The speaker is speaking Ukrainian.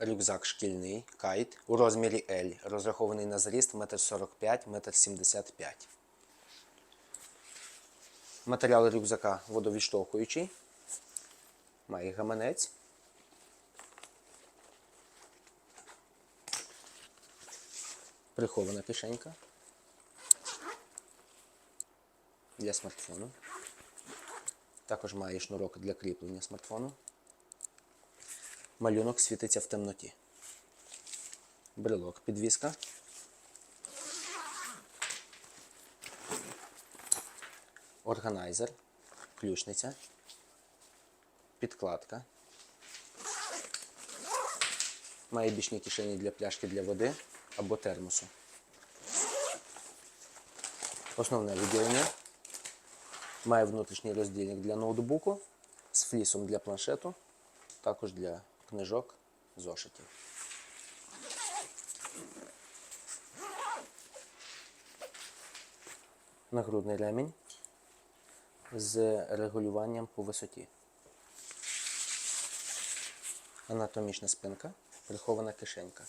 рюкзак шкільний кайт у розмірі L, розрахований на зріст 1,45 м, 1,75 м. Матеріал рюкзака водовідштовхуючий. Має гаманець. Прихована кишенька. Для смартфону. Також має шнурок для кріплення смартфону. Малюнок світиться в темноті. Брелок підвіска. Органайзер, ключниця, підкладка. Має бічні кишені для пляшки для води або термосу. Основне відділення. Має внутрішній роздільник для ноутбуку з флісом для планшету, також для книжок, зошитів. Нагрудний ремінь з регулюванням по висоті. Анатомічна спинка, прихована кишенька.